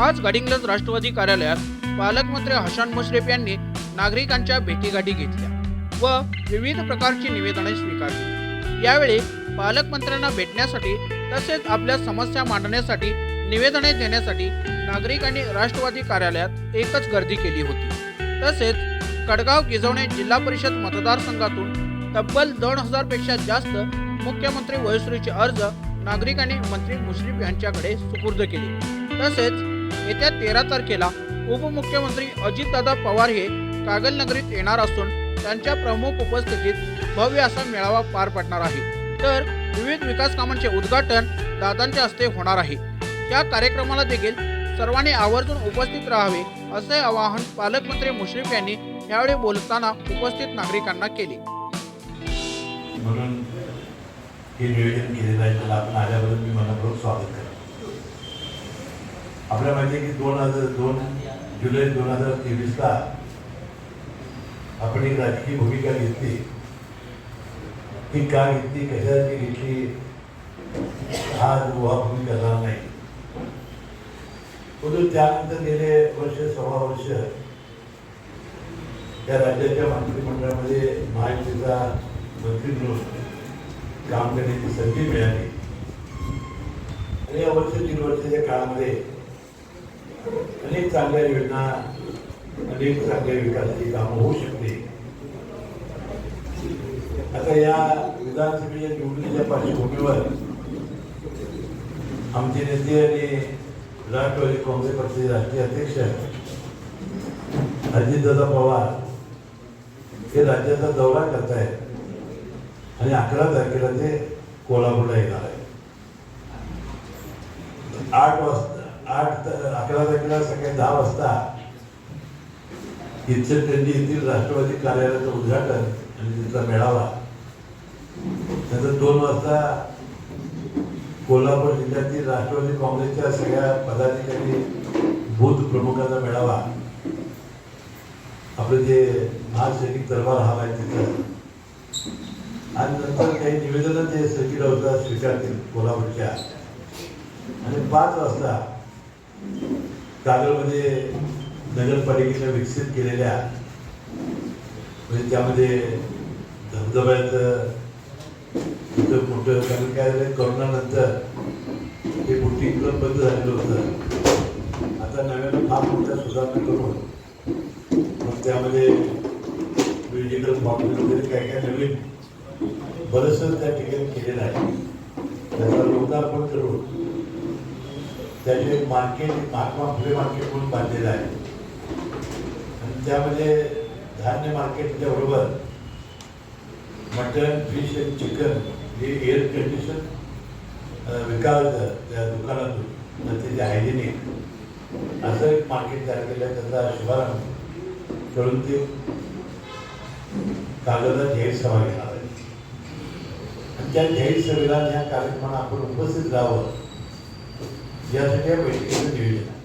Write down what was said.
आज गडिंग्लज राष्ट्रवादी कार्यालयात पालकमंत्री हसन मुश्रीफ यांनी नागरिकांच्या भेटीगाठी घेतल्या व विविध प्रकारची निवेदने स्वीकारली. यावेळी पालकमंत्र्यांना भेटण्यासाठी तसेच आपल्या समस्या मांडण्यासाठी निवेदने देण्यासाठी नागरिकांनी राष्ट्रवादी कार्यालयात एकच गर्दी केली होती. तसेच कडगाव गिजवणे जिल्हा परिषद मतदारसंघातून तब्बल दोन हजारपेक्षा जास्त मुख्यमंत्री वयश्रीचे अर्ज नागरिकांनी मंत्री मुश्रीफ यांच्याकडे सुपूर्द केले. तसेच येत्या तेरा तारखेला उपमुख्यमंत्री अजितदादा पवार हे कागलनगरीत येणार असून त्यांच्या प्रमुख उपस्थितीत भव्य असा मेळावा पार पडणार आहे. तर विविध विकास कामांचे उद्घाटन दादांच्या हस्ते होणार आहे. या कार्यक्रमाला देखील सर्वांनी आवर्जून उपस्थित राहावे असे आवाहन पालकमंत्री मुश्रीफ यांनी यावेळी बोलताना उपस्थित नागरिकांना केले. म्हणून हे नियोजन केलेलं आहे त्याला आपण आल्याबद्दल मी मनापूर्वक स्वागत करतो. आपल्याला माहिती आहे की दोन हजार दोन जुलै दोन हजार तेवीसला आपण एक राजकीय भूमिका घेतली. ती का घेतली? कशासाठी घेतली? हा ऊहापोही करणार नाही. परंतु त्यानंतर गेले वर्ष सव्वा वर्ष. त्या राज्याच्या मंत्रिमंडळामध्ये महायुतीचा मंत्री म्हणून काम करण्याची संधी मिळाली. आणि या वर्ष तीन वर्षाच्या काळामध्ये अनेक चांगल्या योजना अनेक चांगल्या विकासाची कामं होऊ शकते आता या विधानसभेच्या निवडणुकीच्या पार्श्वभूमीवर आमचे नेते आणि राष्ट्रवादी काँग्रेस पक्षाचे राष्ट्रीय अध्यक्ष अजितदादा पवार हे राज्याचा दौरा करतायत आणि अकरा तारखेला ते कोल्हापूरला येणार आहे आठ वाजता आठ त- अकरा तारखेला सकाळी दहा वाजता इचलकरंजी येथील राष्ट्रवादी कार्यालयाचं उद्घाटन आणि तिथला मेळावा. नंतर दोन वाजता कोल्हापूर जिल्ह्यातील राष्ट्रवादी काँग्रेसच्या सगळ्या पदाधिकारी बूथ प्रमुखांचा मेळावा. आपलं जे महासैनिक दरबार हवा आहे तिथं. आणि नंतर काही निवेदनं ते सर्किट हाऊसला स्वीकारतील कोल्हापूरच्या. आणि पाच वाजता कागलमध्ये नगरपालिकेने विकसित केलेल्या म्हणजे त्यामध्ये धबधब्याचं तिथं मोठं कारण काय झालं करोनानंतर ते बोटिंग क्लब बंद झालेलं होतं. आता नव्यानं फार मोठ्या सुधारणा करून मग त्यामध्ये म्युझिकल फॉर्म्युला वगैरे काय काय नवीन बरंचसं त्या ठिकाणी केलेलं आहे. त्याचा लोकार्पण करून त्याचे मार्केट महात्मा फुले मार्केट म्हणून बांधलेलं आहे. आणि त्यामध्ये धान्य मार्केटच्या बरोबर मटन फिश आणि चिकन हे एअर कंडिशन विकायचं त्या दुकानातून. आणि ते हायजेनिक असं एक मार्केट तयार केलं आहे त्याचा शुभारंभ. करून ते कागदात जाहीर सभा घेणार आहे. आणि त्या जाहीर सभेला या कार्यक्रमाला आपण उपस्थित राहावं यासाठी या बैठकीचं नियोजन आहे.